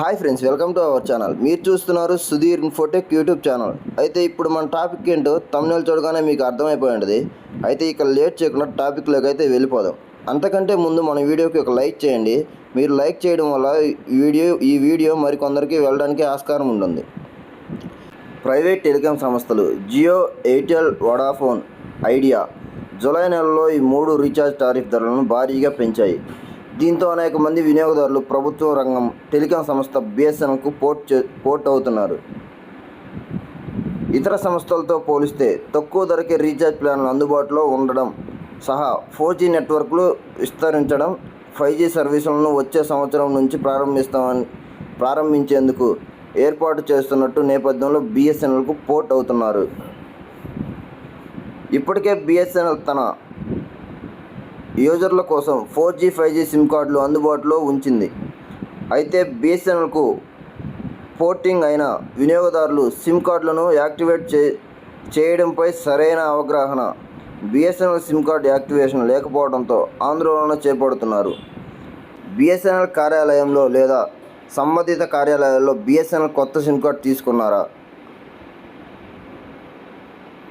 Hi friends welcome to our channel. మీరు చూస్తున్నారు Sudheer Infotech YouTube channel. అయితే ఇప్పుడు మన టాపిక్ ఏంటో తమిళ చూడగానే మీకు అర్థమైపోయి ఉంటుంది. అయితే ఇక లేట్ చేయకుండా టాపిక్లోకి అయితే వెళ్ళిపోదాం. అంతకంటే ముందు మన వీడియోకి ఒక లైక్ చేయండి. మీరు లైక్ చేయడం వల్ల ఈ వీడియో ఈ వీడియో మరికొందరికి వెళ్ళడానికి ఆస్కారం ఉంటుంది. ప్రైవేట్ టెలికాం సంస్థలు Jio Airtel Vodafone Idea July నెలలో ఈ మూడు రీఛార్జ్ టారిఫ్ ధరలను భారీగా పెంచాయి. దీంతో అనేక మంది వినియోగదారులు ప్రభుత్వ రంగం టెలికాం సంస్థ బిఎస్ఎన్ఎల్కు పోర్ట్ చే పోర్ట్ అవుతున్నారు. ఇతర సంస్థలతో పోలిస్తే తక్కువ ధరకే రీఛార్జ్ ప్లాన్లు అందుబాటులో ఉండడం సహా ఫోర్ జీ నెట్వర్క్లు విస్తరించడం ఫైవ్ జీ సర్వీసులను వచ్చే సంవత్సరం నుంచి ప్రారంభిస్తామని ప్రారంభించేందుకు ఏర్పాటు చేస్తున్నట్టు నేపథ్యంలో బిఎస్ఎన్ఎల్కు పోర్ట్ అవుతున్నారు. ఇప్పటికే బిఎస్ఎన్ఎల్ తన యూజర్ల కోసం four G five G SIM కార్డులు అందుబాటులో ఉంచింది. అయితే బిఎస్ఎన్ఎల్కు పోర్టింగ్ అయిన వినియోగదారులు సిమ్ కార్డులను యాక్టివేట్ చే చేయడంపై సరైన అవగాహన బిఎస్ఎన్ఎల్ సిమ్ కార్డు యాక్టివేషన్ లేకపోవడంతో ఆందోళన చేపడుతున్నారు. బిఎస్ఎన్ఎల్ కార్యాలయంలో లేదా సంబంధిత కార్యాలయాల్లో బిఎస్ఎన్ఎల్ కొత్త సిమ్ కార్డు తీసుకున్నారా?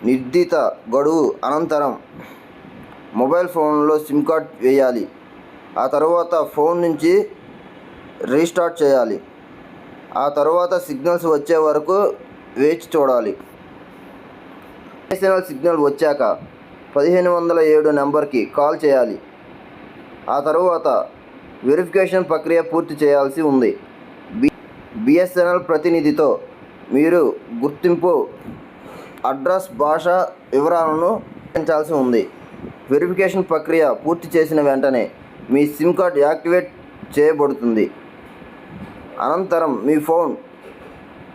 నిర్దిత గడువు అనంతరం మొబైల్ ఫోన్లో సిమ్ కార్డ్ వేయాలి. ఆ తర్వాత ఫోన్ నుంచి రీస్టార్ట్ చేయాలి. ఆ తర్వాత సిగ్నల్స్ వచ్చే వరకు వేచి చూడాలి. బిఎస్ఎన్ఎల్ సిగ్నల్ వచ్చాక పదిహేను వందల ఏడు నెంబర్కి కాల్ చేయాలి. ఆ తర్వాత వెరిఫికేషన్ ప్రక్రియ పూర్తి చేయాల్సి ఉంది. బి బిఎస్ఎన్ఎల్ ప్రతినిధితో మీరు గుర్తింపు అడ్రస్ భాష వివరాలను పెంచాల్సి ఉంది. వెరిఫికేషన్ ప్రక్రియ పూర్తి చేసిన వెంటనే మీ సిమ్ కార్డ్ యాక్టివేట్ చేయబడుతుంది. అనంతరం మీ ఫోన్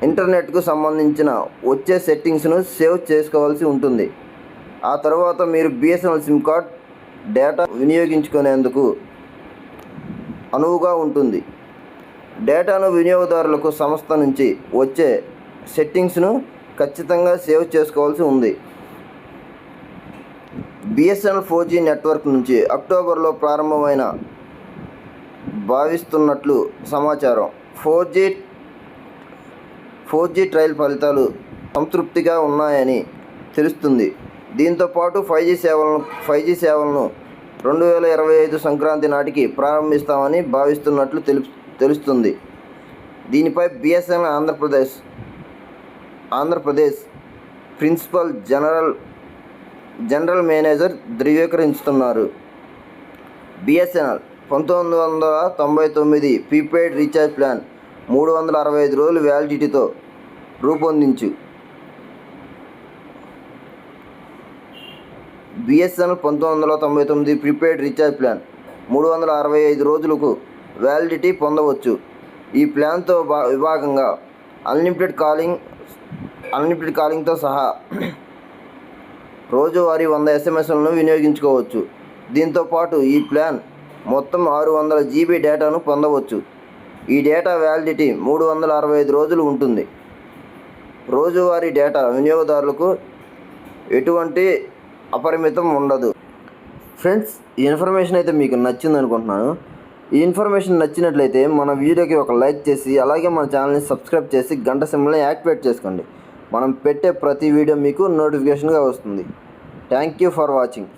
ఇంటర్నెట్కు సంబంధించిన వచ్చే సెట్టింగ్స్ను సేవ్ చేసుకోవాల్సి ఉంటుంది. ఆ తర్వాత మీరు బిఎస్ఎన్ఎల్ సిమ్ కార్డ్ డేటా వినియోగించుకునేందుకు అనువుగా ఉంటుంది. డేటాను వినియోగదారులకు సంస్థ నుంచి వచ్చే సెట్టింగ్స్ను ఖచ్చితంగా సేవ్ చేసుకోవాల్సి ఉంది. బిఎస్ఎన్ఎల్ ఫోర్ జీ నెట్వర్క్ నుంచి అక్టోబర్లో ప్రారంభమైన భావిస్తున్నట్లు సమాచారం. Four G four G trial ఫలితాలు సంతృప్తిగా ఉన్నాయని తెలుస్తుంది. దీంతో పాటు ఫైవ్ జీ సేవలను ఫైవ్ జీ సేవలను రెండు వేల ఇరవై ఐదు సంక్రాంతి నాటికి ప్రారంభిస్తామని భావిస్తున్నట్లు తెలు తెలుస్తుంది. దీనిపై BSNL Andhra Pradesh Andhra Pradesh principal general general manager ధృవీకరించుతున్నారు. BSNL పంతొమ్మిది వందల తొంభై తొమ్మిది ప్రీపెయిడ్ రీఛార్జ్ ప్లాన్ మూడు వందల అరవై ఐదు రోజులు వ్యాలిడిటీతో రూపొందించు. బిఎస్ఎన్ఎల్ పంతొమ్మిది వందల తొంభై తొమ్మిది ప్రీపెయిడ్ రీఛార్జ్ ప్లాన్ మూడు వందల అరవై ఐదు రోజులకు వ్యాలిడిటీ పొందవచ్చు. ఈ ప్లాన్తో భా విభాగంగా అన్లిమిటెడ్ కాలింగ్ అన్లిమిటెడ్ కాలింగ్తో సహా రోజువారీ వంద ఎస్ఎంఎస్లను వినియోగించుకోవచ్చు. దీంతో పాటు ఈ ప్లాన్ మొత్తం ఆరు వందల జీబీ డేటాను పొందవచ్చు. ఈ డేటా వ్యాలిడిటీ మూడు వందల అరవై ఐదు రోజులు ఉంటుంది. రోజువారీ డేటా వినియోగదారులకు ఎటువంటి అపరిమితం ఉండదు. ఫ్రెండ్స్ ఈ ఇన్ఫర్మేషన్ అయితే మీకు నచ్చింది అనుకుంటున్నాను. ఈ ఇన్ఫర్మేషన్ నచ్చినట్లయితే మన వీడియోకి ఒక లైక్ చేసి అలాగే మన ఛానల్ని సబ్స్క్రైబ్ చేసి గంట సింబల్ని యాక్టివేట్ చేసుకోండి. మనం పెట్టే ప్రతి వీడియో మీకు నోటిఫికేషన్గా వస్తుంది. Thank you for watching